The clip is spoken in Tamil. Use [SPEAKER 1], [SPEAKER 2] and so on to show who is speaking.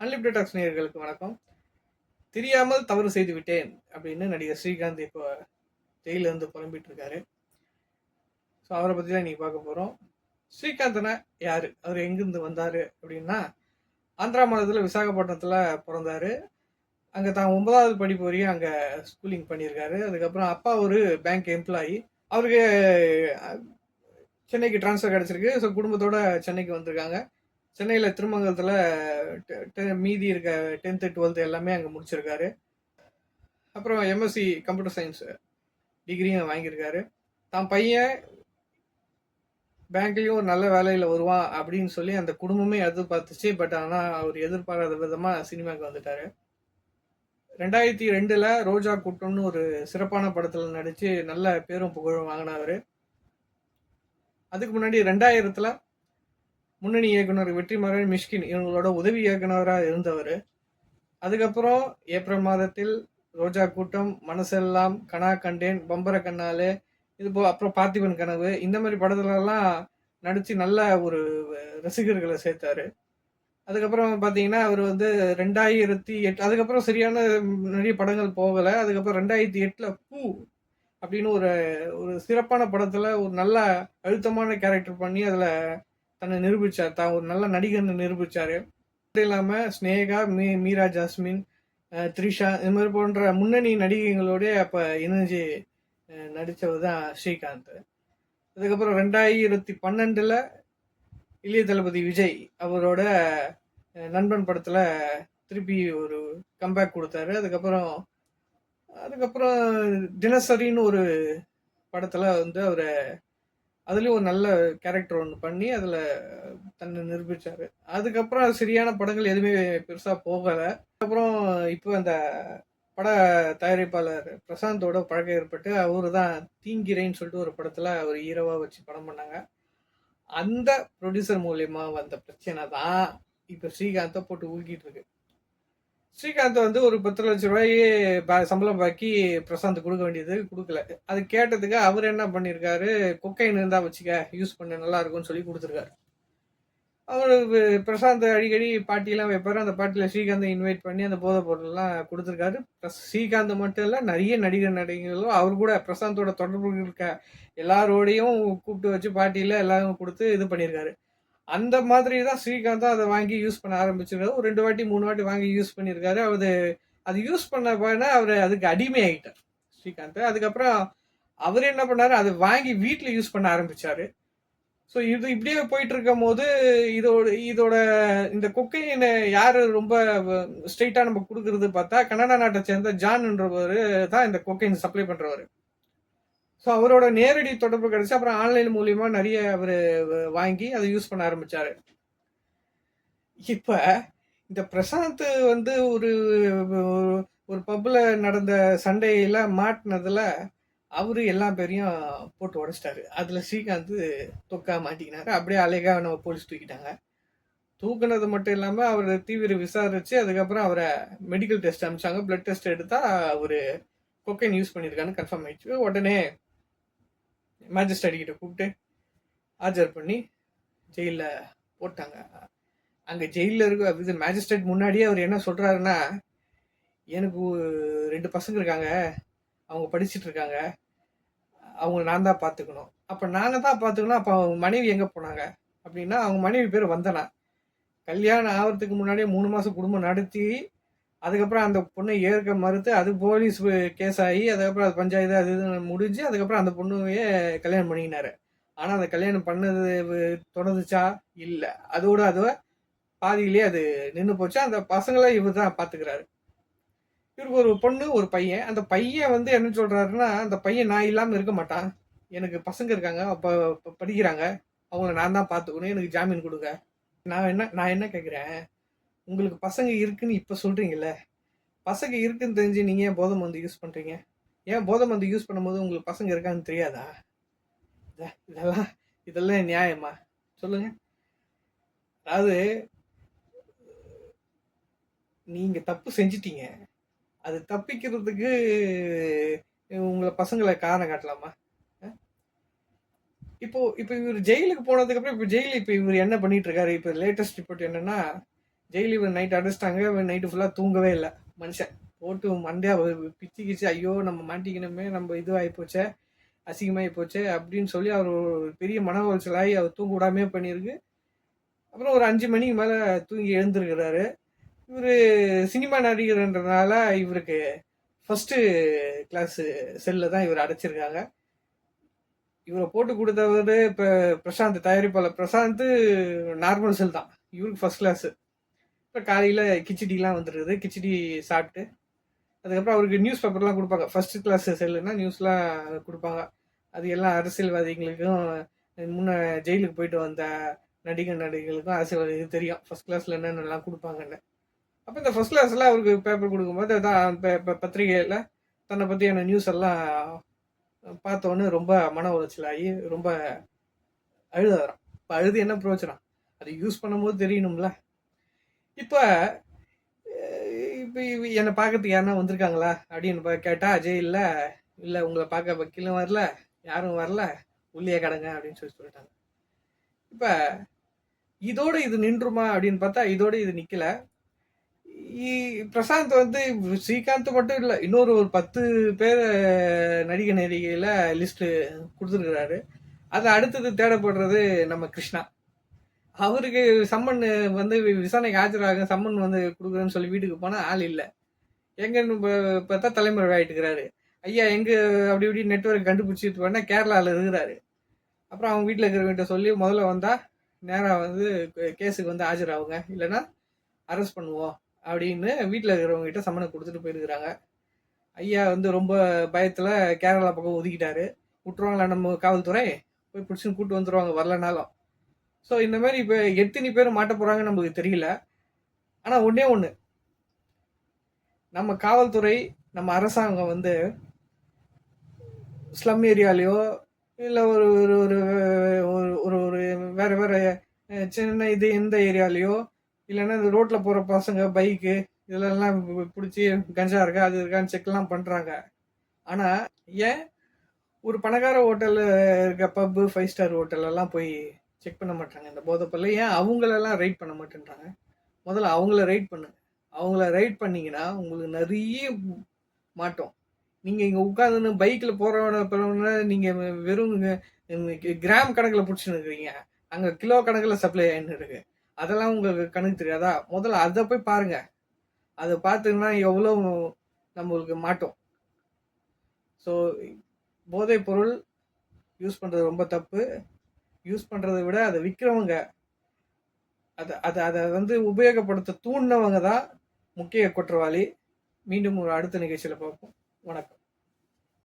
[SPEAKER 1] அன்லிமிடெட் டாக்ஸ் நேயர்களுக்கு வணக்கம். தெரியாமல் தவறு செய்து விட்டேன் அப்படின்னு நடிகர் ஸ்ரீகாந்த் இப்போ ஜெயிலிருந்து புலம்பிட்டு இருக்காரு ஸோ அவரை பற்றி தான் இன்னைக்கு பார்க்க போகிறோம் ஸ்ரீகாந்தனா யார்? அவர் எங்கேருந்து வந்தார் அப்படின்னா ஆந்திரா மாநிலத்தில் விசாகப்பட்டினத்தில் பிறந்தாரு. அங்கே தான் ஒன்பதாவது படிப்பு வரையும் அங்கே ஸ்கூலிங் பண்ணியிருக்காரு. அதுக்கப்புறம் அப்பா ஒரு பேங்க் எம்ப்ளாயி அவருக்கு சென்னைக்கு ட்ரான்ஸ்ஃபர் கிடச்சிருக்கு. ஸோ குடும்பத்தோட சென்னைக்கு வந்திருக்காங்க. சென்னையில் திருமங்கலத்தில் மீதி இருக்க டென்த்து டுவெல்த்து எல்லாமே அங்கே முடிச்சிருக்காரு. அப்புறம் எம்எஸ்சி கம்ப்யூட்டர் சயின்ஸ் டிகிரியும் வாங்கியிருக்காரு. தான் பையன் பேங்க்லேயும் ஒரு நல்ல வேலையில் வருவான் அப்படின்னு சொல்லி அந்த குடும்பமே எதிர்பார்த்துச்சு. பட் ஆனால் அவர் எதிர்பாராத விதமாக சினிமாவுக்கு வந்துட்டாரு. ரெண்டாயிரத்தி ரெண்டில் ரோஜா கூட்டம்னு ஒரு சிறப்பான படத்தில் நடித்து நல்ல பேரும் புகழும் வாங்கினவர். அதுக்கு முன்னாடி ரெண்டாயிரத்தில் முன்னணி இயக்குனர் வெற்றிமாறன் மிஷ்கின் இவங்களோட உதவி இயக்குனராக இருந்தவர். அதுக்கப்புறம் ஏப்ரல் மாதத்தில் ரோஜா கூட்டம் மனசெல்லாம் கனா கண்டேன் பம்பர கண்ணாலே. இது போ அப்புறம் பார்த்திபன் கனவு. இந்த மாதிரி படத்துலலாம் நடித்து நல்ல ஒரு ரசிகர்களை சேர்த்தாரு. அதுக்கப்புறம் பார்த்தீங்கன்னா அவர் வந்து ரெண்டாயிரத்தி எட்டு அதுக்கப்புறம் சரியான நிறைய படங்கள் போகலை. அதுக்கப்புறம் ரெண்டாயிரத்தி எட்டில் பூ அப்படின்னு ஒரு ஒரு சிறப்பான படத்தில் ஒரு நல்ல அழுத்தமான கேரக்டர் பண்ணி அதில் தன்னை நிரூபிச்சார். தான் ஒரு நல்ல நடிகர்னு நிரூபித்தார் மட்டும் இல்லாமல் ஸ்னேகா மீ மீரா ஜாஸ்மின் த்ரிஷா இது மாதிரி போன்ற முன்னணி நடிகைகளோடய அப்போ இணைஞ்சு நடித்தவர் தான் ஸ்ரீகாந்த். அதுக்கப்புறம் ரெண்டாயிரத்தி பன்னெண்டில் இளைய தளபதி விஜய் அவரோட நண்பன் படத்தில் திருப்பி ஒரு கம்பேக் கொடுத்தாரு. அதுக்கப்புறம் அதுக்கப்புறம் தினசரின்னு ஒரு படத்தில் வந்து அவரை அதுலேயும் ஒரு நல்ல கேரக்டர் ஒன்று பண்ணி அதில் தன்னை நிரூபித்தார் அதுக்கப்புறம் சரியான படங்கள் எதுவுமே பெருசாக போகலை. அப்புறம் இப்போ அந்த பட தயாரிப்பாளர் பிரசாந்தோட பழக்கம் ஏற்பட்டு அவரு தான் தீங்கிரைன்னு சொல்லிட்டு ஒரு படத்தில் அவர் ஹீரோவாக வச்சு படம் பண்ணாங்க. அந்த ப்ரொடியூசர் மூலயமா வந்த பிரச்சனை தான் இப்போ ஸ்ரீகாந்தை போட்டு ஊக்கிட்டு இருக்கு. ஸ்ரீகாந்த் வந்து ஒரு பத்து லட்ச ரூபாய் சம்பளம் பாக்கி பிரசாந்த் கொடுக்க வேண்டியது கொடுக்கல. அது கேட்டதுக்கு அவர் என்ன பண்ணியிருக்காரு கொக்கைன் இருந்தா வச்சுக்க யூஸ் பண்ண நல்லா இருக்கும்னு சொல்லி கொடுத்துருக்காரு. அவர் பிரசாந்த் அடிக்கடி பாட்டிலாம் வைப்பாரு. அந்த பாட்டியில் ஸ்ரீகாந்தை இன்வைட் பண்ணி அந்த போதைப் பொருள்லாம் கொடுத்துருக்காரு. ப்ளஸ் ஸ்ரீகாந்த் மட்டும் இல்லை நிறைய நடிகர் நடிகர்களும் அவர் கூட பிரசாந்தோட தொடர்பு இருக்க எல்லாரோடையும் கூப்பிட்டு வச்சு பாட்டியில் எல்லாரும் கொடுத்து இது பண்ணியிருக்காரு அந்த மாதிரி தான் ஸ்ரீகாந்தும் அதை வாங்கி யூஸ் பண்ண ஆரம்பிச்சிருக்காரு. ஒரு ரெண்டு வாட்டி மூணு வாட்டி வாங்கி யூஸ் பண்ணியிருக்காரு அவர் அது யூஸ் பண்ண போனா அவர் அதுக்கு அடிமை ஆகிட்டார் ஸ்ரீகாந்த். அதுக்கப்புறம் அவர் என்ன பண்ணாரு? அதை வாங்கி வீட்டில் யூஸ் பண்ண ஆரம்பிச்சாரு. ஸோ இது இப்படியே போயிட்டு இருக்கும் போது இதோட இதோட இந்த கொக்கையினை யார் ரொம்ப ஸ்ட்ரெயிட்டாக நம்ம கொடுக்குறது பார்த்தா கனடா நாட்டை சேர்ந்த ஜான்ன்றவர் தான் இந்த கொக்கைன் சப்ளை பண்ணுறவர் ஸோ அவரோட நேரடி தொடர்பு கிடைச்சி அப்புறம் ஆன்லைன் மூலியமா நிறைய அவர் வாங்கி அதை யூஸ் பண்ண ஆரம்பிச்சாரு. இப்போ இந்த பிரசாந்த் வந்து ஒரு ஒரு- பப்பில் நடந்த சண்டையில் மாட்டினதில் அவரு எல்லா பேரையும் போட்டு உடைச்சிட்டாரு. அதில் ஸ்ரீகாந்த் தொக்கா மாட்டிக்கினாரு. அப்படியே அழகாக நம்ம போலீஸ் தூக்கிட்டாங்க. தூக்குனது மட்டும் இல்லாமல் அவரை தீவிர விசாரித்து அதுக்கப்புறம் அவரை மெடிக்கல் டெஸ்ட் அனுப்பிச்சாங்க. பிளட் டெஸ்ட் எடுத்தால் அவர் கொக்கைன் யூஸ் பண்ணியிருக்கான்னு கன்ஃபார்ம் ஆயிடுச்சு. உடனே மேஜிஸ்ட்ரேட் கிட்ட கூப்பிட்டு ஆஜர் பண்ணி ஜெயிலில் போட்டாங்க. அங்கே ஜெயிலில் இருக்க இது மேஜிஸ்ட்ரேட் முன்னாடியே அவர் என்ன சொல்கிறாருன்னா எனக்கு ரெண்டு பசங்க இருக்காங்க. அவங்க படிச்சுட்டு இருக்காங்க. அவங்க நான் தான் பார்த்துக்கணும் அப்போ நாங்கள் தான் பார்த்துக்கணும் அப்போ அவங்க மனைவி எங்கே போனாங்க? அப்படின்னா அவங்க மனைவி பேர் வந்தனா. கல்யாணம் ஆகிறதுக்கு முன்னாடியே மூணு மாதம் குடும்பம் நடத்தி அதுக்கப்புறம் அந்த பொண்ணை ஏற்க மறுத்து அது போலீஸ் கேஸ் ஆகி அதுக்கப்புறம் அது பஞ்சாயத்து அது இதுன்னு முடிஞ்சு அதுக்கப்புறம் அந்த பொண்ணுவையே கல்யாணம் பண்ணிக்கினாரு. ஆனால் அந்த கல்யாணம் பண்ணது தொடர்ந்துச்சா? இல்லை. அதோட அது பாதியிலேயே அது நின்று போச்சு. அந்த பசங்களை இவர் தான் பார்த்துக்கிறாரு இவருக்கு ஒரு பொண்ணு ஒரு பையன். அந்த பையன் வந்து என்ன சொல்கிறாருன்னா அந்த பையன் நான் இல்லாமல் இருக்க மாட்டான். எனக்கு பசங்க இருக்காங்க. அப்போ படிக்கிறாங்க. அவங்கள நான் தான் பார்த்துக்கணும் எனக்கு ஜாமீன் கொடுங்க. நான் என்ன நான் என்ன கேட்குறேன் உங்களுக்கு பசங்க இருக்குன்னு இப்போ சொல்கிறீங்கல்ல பசங்க இருக்குன்னு தெரிஞ்சு நீங்கள் ஏன் போதை மருந்து யூஸ் பண்ணுறீங்க ஏன் போதை மருந்து யூஸ் பண்ணும்போது உங்களுக்கு பசங்க இருக்கான்னு தெரியாதா? இத- இதெல்லாம் இதெல்லாம் நியாயமா? சொல்லுங்க. அதாவது நீங்கள் தப்பு செஞ்சிட்டீங்க. அது தப்பிக்கிறதுக்கு உங்களை பசங்களை காரணம் காட்டலாமா? இப்போ இப்போ இவர் ஜெயிலுக்கு போனதுக்கப்புறம் இப்போ ஜெயிலில் இப்போ இவர் என்ன பண்ணிட்டு இருக்காரு? இப்போ லேட்டஸ்ட் ரிப்போர்ட் என்னன்னா ஜெயில் இவன் நைட் அடைச்சிட்டாங்க இவன் நைட்டு ஃபுல்லாக தூங்கவே இல்லை. மனுஷன். போட்டு மண்டையா பிச்சு கிச்சு ஐயோ நம்ம மாட்டிக்கணுமே நம்ம இதுவாகி போச்சே அசிங்கமாகி போச்சே அப்படின்னு சொல்லி அவர் ஒரு பெரிய மன உளைச்சலாகி அவர் தூங்க விடாமே பண்ணியிருக்கு. அப்புறம் ஒரு அஞ்சு மணிக்கு மேலே தூங்கி எழுந்திருக்கிறாரு. இவர் சினிமா நடிகர்ன்றனால இவருக்கு ஃபஸ்ட்டு கிளாஸு செல்லில் தான் இவர் அடைச்சிருக்காங்க. இவரை போட்டு கொடுத்தவர் இப்போ பிரசாந்த் தயாரிப்பாளர் பிரசாந்த் நார்மல் செல் தான். இவருக்கு ஃபர்ஸ்ட் கிளாஸு இப்போ காலையில் கிச்சடிலாம் வந்துடுது கிச்சடி சாப்பிட்டு அதுக்கப்புறம் அவருக்கு நியூஸ் பேப்பர்லாம் கொடுப்பாங்க. ஃபர்ஸ்ட் கிளாஸ் செல்லுன்னா நியூஸ்லாம் கொடுப்பாங்க. அது எல்லாம் அரசியல்வாதிகளுக்கும் முன்ன ஜெயிலுக்கு போயிட்டு வந்த நடிகர் நடிகர்களுக்கும் அரசியல்வாதிகளுக்கு தெரியும். ஃபர்ஸ்ட் கிளாஸில் என்னென்னலாம் கொடுப்பாங்கன்னு. அப்போ இந்த ஃபர்ஸ்ட் கிளாஸில் அவருக்கு பேப்பர் கொடுக்கும்போது தான் பத்திரிகையில் தன்னை பற்றியான நியூஸ் எல்லாம் பார்த்தோன்னே ரொம்ப மன உளைச்சலாகி ரொம்ப அழுத வரும். இப்போ அழுது என்ன பிரயோஜனம்? அது யூஸ் பண்ணும்போது தெரியணும்ல. இப்போ இப்போ என்னை பார்க்கறதுக்கு யாருன்னா வந்திருக்காங்களா? அப்படின்னு பா- கேட்டா அஜய் இல்லை இல்லை உங்களை பார்க்க வக்கீலும் வரல யாரும் வரல உள்ளே கடங்க அப்படின்னு சொல்லி சொல்லிட்டாங்க. இப்போ இதோட இது நின்றுமா அப்படின்னு பார்த்தா இதோட இது நிற்கலை இ- பிரசாந்த் வந்து ஸ்ரீகாந்த் மட்டும் இல்லை இன்னொரு ஒரு பத்து பேர் நடிகை நடிகையில் லிஸ்ட்டு கொடுத்துருக்கிறாரு. அதை அடுத்தது தேடப்படுறது நம்ம கிருஷ்ணா. அவருக்கு சம்மன் வந்து விசாரணைக்கு ஆஜராக சம்மன் வந்து கொடுக்குறேன்னு சொல்லி வீட்டுக்கு போனால் ஆள் இல்லை. எங்கன்னு பார்த்தா தலைமுறை ஆகிட்டுக்கிறாரு ஐயா எங்கே அப்படி இப்படி நெட்ஒர்க் கண்டுபிடிச்சிட்டு பண்ணா கேரளாவில் இருக்கிறாரு. அப்புறம் அவங்க வீட்டில் இருக்கிறவங்கிட்ட சொல்லி முதல்ல வந்தால் நேராக வந்து கேஸுக்கு வந்து ஆஜராகுங்க இல்லைன்னா அரெஸ்ட் பண்ணுவோம் அப்படின்னு வீட்டில் இருக்கிறவங்ககிட்ட சம்மனை கொடுத்துட்டு போயிருக்கிறாங்க. ஐயா வந்து ரொம்ப பயத்தில் கேரளா பக்கம் ஒதுக்கிட்டாரு. விட்டுருவாங்களா நம்ம காவல்துறை? போய் பிடிச்சின்னு கூப்பிட்டு வந்துடுவாங்க வரலனாலும். ஸோ இந்த மாதிரி இப்போ எத்தனை பேர் மாட்ட போகிறாங்கன்னு நமக்கு தெரியல. ஆனால் ஒன்றே ஒன்று நம்ம காவல்துறை நம்ம அரசாங்கம் வந்து ஸ்லம் ஏரியாலேயோ இல்லை ஒரு ஒரு ஒரு ஒரு ஒரு ஒரு வேறு வேறு சின்ன இது எந்த ஏரியாலேயோ இல்லைன்னா இந்த ரோட்டில் போகிற பசங்க பைக்கு இதெல்லாம் பிடிச்சி கஞ்சா இருக்கா அது இருக்கான்னு செக்லாம் பண்ணுறாங்க ஆனால் ஏன்? ஒரு பணக்கார ஹோட்டலில் இருக்க பப்பு ஃபைவ் ஸ்டார் ஹோட்டலெல்லாம் போய் செக் பண்ண மாட்டாங்க. இந்த போதைப்பொருளை ஏன் அவங்களெல்லாம் ரைட் பண்ண மாட்டேன்றாங்க? முதல்ல அவங்கள ரைட் பண்ணுங்க அவங்கள ரைட் பண்ணிங்கன்னா உங்களுக்கு நிறைய மாட்டோம் நீங்கள் இங்கே உட்காந்துன்னு பைக்கில் போகிறவன நீங்கள் வெறும் கிராம் கணக்கில் பிடிச்சின்னு இருக்கிறீங்க. அங்கே கிலோ கணக்கில் சப்ளை ஆயின்னு இருக்கு. அதெல்லாம் உங்களுக்கு கணக்கு தெரியாதா? முதல்ல அதை போய் பாருங்கள் அதை பார்த்தீங்கன்னா எவ்வளோ நம்மளுக்கு மாட்டோம் ஸோ போதைப் பொருள் யூஸ் பண்ணுறது ரொம்ப தப்பு. யூஸ் பண்ணுறதை விட அதை விற்கிறவங்க அதை அதை அதை வந்து உபயோகப்படுத்த தூண்டினவங்க தான் முக்கிய குற்றவாளி. மீண்டும் ஒரு அடுத்த நிகழ்ச்சியில் பார்ப்போம். வணக்கம்.